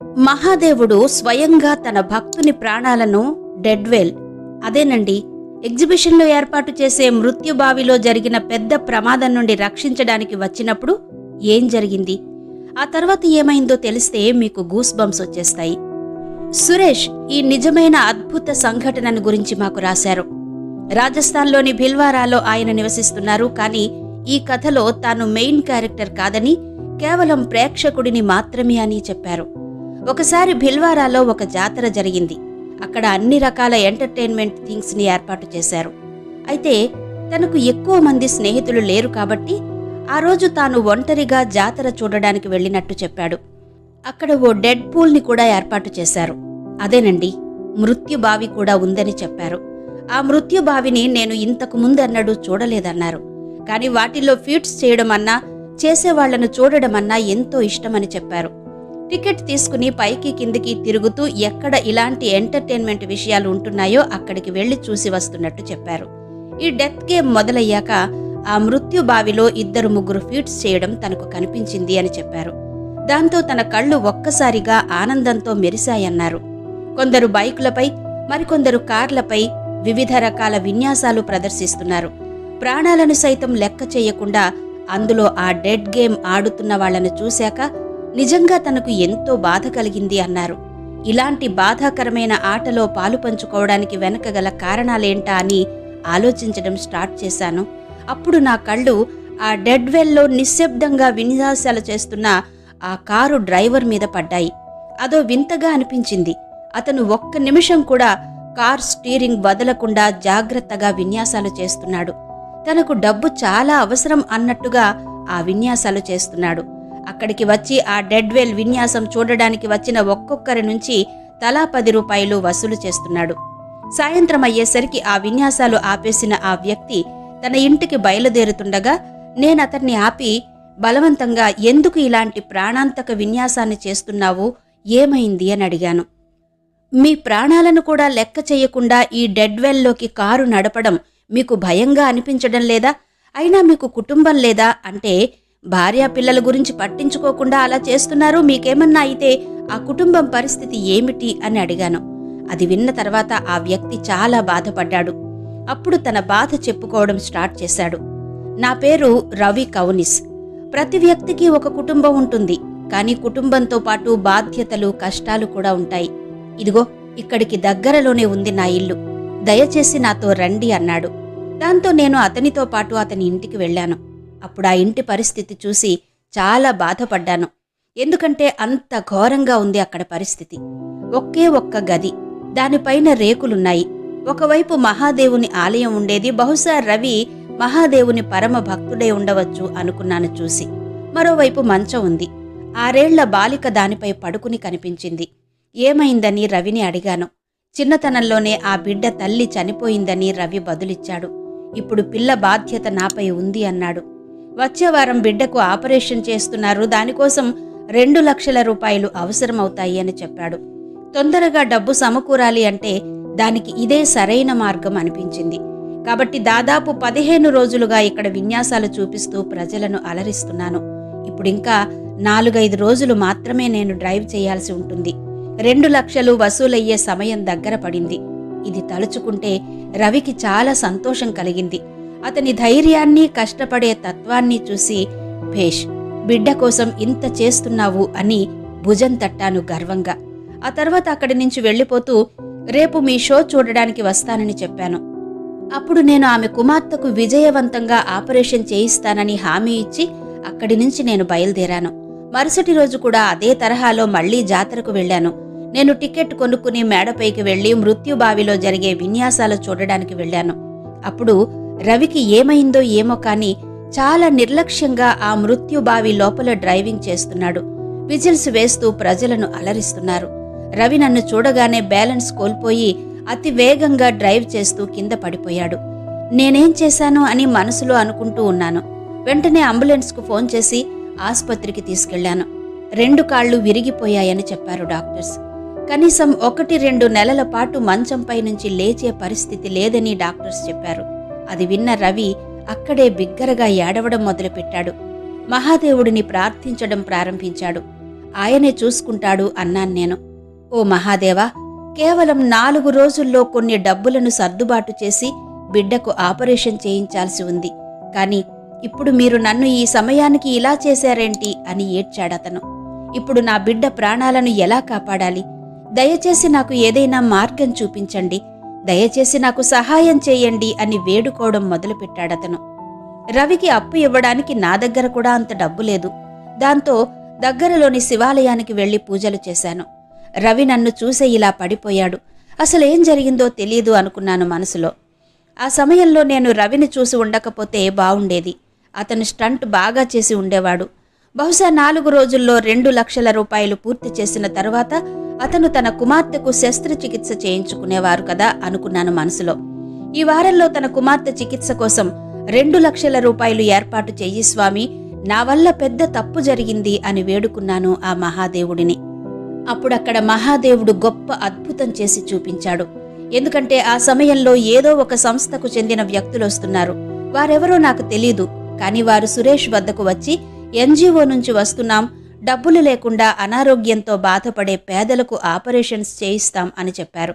మహాదేవుడు స్వయంగా తన భక్తుని ప్రాణాలను డెడ్వెల్ అదేనండి ఎగ్జిబిషన్లో ఏర్పాటు చేసే మృత్యుబావిలో జరిగిన పెద్ద ప్రమాదం నుండి రక్షించడానికి వచ్చినప్పుడు ఏం జరిగింది? ఆ తర్వాత ఏమైందో తెలిస్తే మీకు గూస్ బంప్స్ వచ్చేస్తాయి. సురేష్ ఈ నిజమైన అద్భుత సంఘటనను గురించి మాకు రాశారు. రాజస్థాన్లోని భిల్వారాలో ఆయన నివసిస్తున్నారు కానీ ఈ కథలో తాను మెయిన్ క్యారెక్టర్ కాదని కేవలం ప్రేక్షకుడిని మాత్రమే అని చెప్పారు. ఒకసారి భిల్వారాలో ఒక జాతర జరిగింది. అక్కడ అన్ని రకాల ఎంటర్టైన్మెంట్ థింగ్స్ని ఏర్పాటు చేశారు. అయితే తనకు ఎక్కువ మంది స్నేహితులు లేరు కాబట్టి ఆ రోజు తాను ఒంటరిగా జాతర చూడడానికి వెళ్ళినట్టు చెప్పాడు. అక్కడ ఓ డెడ్ పూల్ని కూడా ఏర్పాటు చేశారు. అదేనండి మృత్యుబావి కూడా ఉందని చెప్పారు. ఆ మృత్యుబావిని నేను ఇంతకు ముందన్నడూ చూడలేదన్నారు. కానీ వాటిల్లో ఫీట్స్ చేయడం అన్నా చేసేవాళ్ళను చూడడం అన్నా ఎంతో ఇష్టమని చెప్పారు. టికెట్ తీసుకుని పైకి కిందికి తిరుగుతూ ఎక్కడ ఇలాంటి ఎంటర్టైన్మెంట్ విషయాలు ఉంటున్నాయో అక్కడికి వెళ్ళి చూసి వస్తున్నట్టు చెప్పారు. ఈ డెత్ గేమ్ మొదలయ్యాక ఆ మృత్యు బావిలో ఇద్దరు ముగ్గురు ఫీట్స్ చేయడం తనకు కనిపించింది అని చెప్పారు. దాంతో తన కళ్ళు ఒక్కసారిగా ఆనందంతో మెరిశాయన్నారు. కొందరు బైకులపై మరికొందరు కార్లపై వివిధ రకాల విన్యాసాలు ప్రదర్శిస్తున్నారు. ప్రాణాలను సైతం లెక్క చేయకుండా అందులో ఆ డెడ్ గేమ్ ఆడుతున్న వాళ్ళను చూశాక నిజంగా తనకు ఎంతో బాధ కలిగింది అన్నారు. ఇలాంటి బాధాకరమైన ఆటలో పాలు పంచుకోవడానికి వెనక గల కారణాలేంటా అని ఆలోచించడం స్టార్ట్ చేశాను. అప్పుడు నా కళ్ళు ఆ డెడ్ వెల్లో నిశ్శబ్దంగా విన్యాసాలు చేస్తున్న ఆ కారు డ్రైవర్ మీద పడ్డాయి. అదో వింతగా అనిపించింది. అతను ఒక్క నిమిషం కూడా కార్ స్టీరింగ్ వదలకుండా జాగ్రత్తగా విన్యాసాలు చేస్తున్నాడు. తనకు డబ్బు చాలా అవసరం అన్నట్టుగా ఆ విన్యాసాలు చేస్తున్నాడు. అక్కడికి వచ్చి ఆ డెడ్వెల్ విన్యాసం చూడడానికి వచ్చిన ఒక్కొక్కరి నుంచి తలా పది రూపాయలు వసూలు చేస్తున్నాడు. సాయంత్రం అయ్యేసరికి ఆ విన్యాసాలు ఆపేసిన ఆ వ్యక్తి తన ఇంటికి బయలుదేరుతుండగా నేనతన్ని ఆపి బలవంతంగా ఎందుకు ఇలాంటి ప్రాణాంతక విన్యాసాన్ని చేస్తున్నావు? ఏమైంది? అని అడిగాను. మీ ప్రాణాలను కూడా లెక్క చేయకుండా ఈ డెడ్వెల్లోకి కారు నడపడం మీకు భయంగా అనిపించడం లేదా? అయినా మీకు కుటుంబం లేదా? అంటే భార్యా పిల్లల గురించి పట్టించుకోకుండా అలా చేస్తున్నారు మీకేమన్నా అయితే ఆ కుటుంబం పరిస్థితి ఏమిటి అని అడిగాను. అది విన్న తర్వాత ఆ వ్యక్తి చాలా బాధపడ్డాడు. అప్పుడు తన బాధ చెప్పుకోవడం స్టార్ట్ చేశాడు. నా పేరు రవి కౌనిస్. ప్రతి వ్యక్తికి ఒక కుటుంబం ఉంటుంది కానీ కుటుంబంతో పాటు బాధ్యతలు కష్టాలు కూడా ఉంటాయి. ఇదిగో ఇక్కడికి దగ్గరలోనే ఉంది నా ఇల్లు. దయచేసి నాతో రండి అన్నాడు. దాంతో నేను అతనితో పాటు అతని ఇంటికి వెళ్ళాను. అప్పుడు ఆ ఇంటి పరిస్థితి చూసి చాలా బాధపడ్డాను. ఎందుకంటే అంత ఘోరంగా ఉంది అక్కడ పరిస్థితి. ఒకే ఒక్క గది దానిపైన రేకులున్నాయి. ఒకవైపు మహాదేవుని ఆలయం ఉండేది బహుశా రవి మహాదేవుని పరమ భక్తుడే ఉండవచ్చు అనుకున్నాను చూసి. మరోవైపు మంచం ఉంది. ఆరేళ్ళ బాలిక దానిపై పడుకుని కనిపించింది. ఏమైందని రవిని అడిగాను. చిన్నతనంలోనే ఆ బిడ్డ తల్లి చనిపోయిందని రవి బదులిచ్చాడు. ఇప్పుడు పిల్ల బాధ్యత నాపై ఉంది అన్నాడు. వచ్చే వారం బిడ్డకు ఆపరేషన్ చేస్తున్నారు. దానికోసం రెండు లక్షల రూపాయలు అవసరమవుతాయి అని చెప్పాడు. తొందరగా డబ్బు సమకూరాలి అంటే దానికి ఇదే సరైన మార్గం అనిపించింది. కాబట్టి దాదాపు పదిహేను రోజులుగా ఇక్కడ విన్యాసాలు చూపిస్తూ ప్రజలను అలరిస్తున్నాను. ఇప్పుడింకా నాలుగైదు రోజులు మాత్రమే నేను డ్రైవ్ చేయాల్సి ఉంటుంది. రెండు లక్షలు వసూలయ్యే సమయం దగ్గర పడింది. ఇది తలుచుకుంటే రవికి చాలా సంతోషం కలిగింది. అతని ధైర్యాన్ని కష్టపడే తత్వాన్ని చూసి భేష్ బిడ్డ కోసం ఇంత చేస్తున్నావు అని భుజం తట్టాను గర్వంగా. ఆ తర్వాత అక్కడి నుంచి వెళ్ళిపోతూ రేపు మీ షో చూడడానికి వస్తానని చెప్పాను. అప్పుడు నేను ఆమె కుమార్తెకు విజయవంతంగా ఆపరేషన్ చేయిస్తానని హామీ ఇచ్చి అక్కడి నుంచి నేను బయలుదేరాను. మరుసటి రోజు కూడా అదే తరహాలో మళ్ళీ జాతరకు వెళ్ళాను. నేను టికెట్ కొనుక్కుని మేడపైకి వెళ్ళి మృత్యుబావిలో జరిగే విన్యాసాలు చూడడానికి వెళ్ళాను. అప్పుడు రవికి ఏమైందో ఏమో కాని చాలా నిర్లక్ష్యంగా ఆ మృత్యుబావి లోపల డ్రైవింగ్ చేస్తున్నాడు. విజిల్స్ వేస్తూ ప్రజలను అలరిస్తున్నారు. రవి నన్ను చూడగానే బ్యాలెన్స్ కోల్పోయి అతి వేగంగా డ్రైవ్ చేస్తూ కింద పడిపోయాడు. నేనేం చేశాను అని మనసులో అనుకుంటూ ఉన్నాను. వెంటనే అంబులెన్స్కు ఫోన్ చేసి ఆసుపత్రికి తీసుకెళ్ళాను రెండు కాళ్ళు విరిగిపోయాయని చెప్పారు డాక్టర్స్. కనీసం ఒకటి రెండు నెలల పాటు మంచంపై నుంచి లేచే పరిస్థితి లేదని డాక్టర్స్ చెప్పారు. అది విన్న రవి అక్కడే బిగ్గరగా ఏడవడం మొదలుపెట్టాడు. మహాదేవుడిని ప్రార్థించడం ప్రారంభించాడు. ఆయనే చూసుకుంటాడు అన్నాను నేను. ఓ మహాదేవా కేవలం నాలుగు రోజుల్లో కొన్ని డబ్బులను సర్దుబాటు చేసి బిడ్డకు ఆపరేషన్ చేయించాల్సి ఉంది. కాని ఇప్పుడు మీరు నన్ను ఈ సమయానికి ఇలా చేశారేంటి అని ఏడ్చాడతను. ఇప్పుడు నా బిడ్డ ప్రాణాలను ఎలా కాపాడాలి? దయచేసి నాకు ఏదైనా మార్గం చూపించండి. దయచేసి నాకు సహాయం చేయండి అని వేడుకోవడం మొదలుపెట్టాడతను. రవికి అప్పు ఇవ్వడానికి నా దగ్గర కూడా అంత డబ్బు లేదు. దాంతో దగ్గరలోని శివాలయానికి వెళ్ళి పూజలు చేశాను. రవి నన్ను చూసే ఇలా పడిపోయాడు. అసలేం జరిగిందో తెలియదు అనుకున్నాను మనసులో. ఆ సమయంలో నేను రవిని చూసి ఉండకపోతే బావుండేది. అతను స్టంట్ బాగా చేసి ఉండేవాడు. బహుశా నాలుగు రోజుల్లో రెండు లక్షల రూపాయలు పూర్తి చేసిన తర్వాత అతను తన కుమార్తెకు శస్త్రచికిత్స చేయించుకునేవారు కదా అనుకున్నాను మనసులో. ఈ వారంలో తన కుమార్తె చికిత్స కోసం రెండు లక్షల రూపాయలు ఏర్పాటు చెయ్యి స్వామి నా వల్ల పెద్ద తప్పు జరిగింది అని వేడుకున్నాను ఆ మహాదేవుడిని. అప్పుడక్కడ మహాదేవుడు గొప్ప అద్భుతం చేసి చూపించాడు. ఎందుకంటే ఆ సమయంలో ఏదో ఒక సంస్థకు చెందిన వ్యక్తులు వస్తున్నారు. వారెవరో నాకు తెలీదు కాని వారు సురేష్ వద్దకు వచ్చి ఎన్జీఓ నుంచి వస్తున్నాం డబ్బులు లేకుండా అనారోగ్యంతో బాధపడే పేదలకు ఆపరేషన్స్ చేయిస్తాం అని చెప్పారు.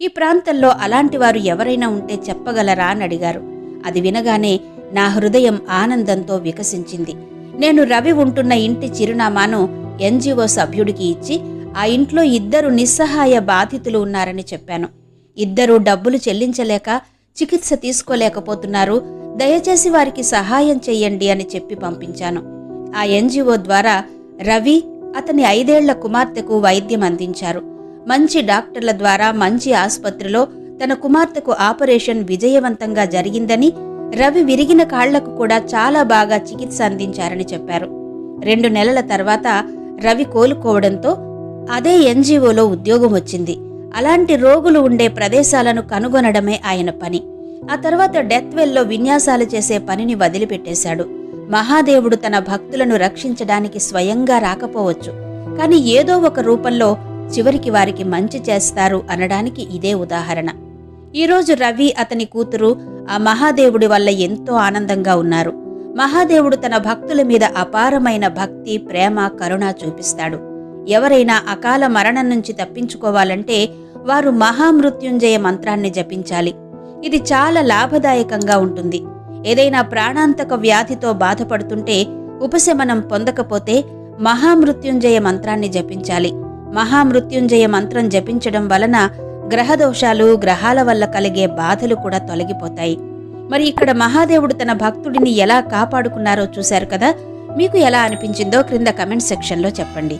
ఈ ప్రాంతంలో అలాంటి వారు ఎవరైనా ఉంటే చెప్పగలరా అని అడిగారు. అది వినగానే నా హృదయం ఆనందంతో వికసించింది. నేను రవి ఉంటున్న ఇంటి చిరునామాను ఎన్జిఓ సభ్యుడికి ఇచ్చి ఆ ఇంట్లో ఇద్దరు నిస్సహాయ బాధితులు ఉన్నారని చెప్పాను. ఇద్దరూ డబ్బులు చెల్లించలేక చికిత్స తీసుకోలేకపోతున్నారు. దయచేసి వారికి సహాయం చెయ్యండి అని చెప్పి పంపించాను. ఆ ఎన్జిఓ ద్వారా రవి అతని ఐదేళ్ళ కుమార్తెకు వైద్యం అందించారు. మంచి డాక్టర్ల ద్వారా మంచి ఆసుపత్రిలో తన కుమార్తెకు ఆపరేషన్ విజయవంతంగా జరిగిందని రవి విరిగిన కాళ్ళకు కూడా చాలా బాగా చికిత్స అందించారని చెప్పారు. రెండు నెలల తర్వాత రవి కోలుకోవడంతో అదే ఎన్జిఓలో ఉద్యోగం వచ్చింది. అలాంటి రోగులు ఉండే ప్రదేశాలను కనుగొనడమే ఆయన పని. ఆ తర్వాత డెత్వెల్లో విన్యాసాలు చేసే పనిని వదిలిపెట్టేశాడు. మహాదేవుడు తన భక్తులను రక్షించడానికి స్వయంగా రాకపోవచ్చు. కానీ ఏదో ఒక రూపంలో చివరికి వారికి మంచి చేస్తారు అనడానికి ఇదే ఉదాహరణ. ఈరోజు రవి అతని కూతురు ఆ మహాదేవుడి వల్ల ఎంతో ఆనందంగా ఉన్నారు. మహాదేవుడు తన భక్తుల మీద అపారమైన భక్తి ప్రేమ కరుణ చూపిస్తాడు. ఎవరైనా అకాల మరణం నుంచి తప్పించుకోవాలంటే వారు మహామృత్యుంజయ మంత్రాన్ని జపించాలి. ఇది చాలా లాభదాయకంగా ఉంటుంది. ఏదైనా ప్రాణాంతక వ్యాధితో బాధపడుతుంటే ఉపశమనం పొందకపోతే మహామృత్యుంజయ మంత్రాన్ని జపించాలి. మహామృత్యుంజయ మంత్రం జపించడం వలన గ్రహదోషాలు గ్రహాల వల్ల కలిగే బాధలు కూడా తొలగిపోతాయి. మరి ఇక్కడ మహాదేవుడు తన భక్తుడిని ఎలా కాపాడుకున్నారో చూశారు కదా? మీకు ఎలా అనిపించిందో క్రింద కమెంట్ సెక్షన్లో చెప్పండి.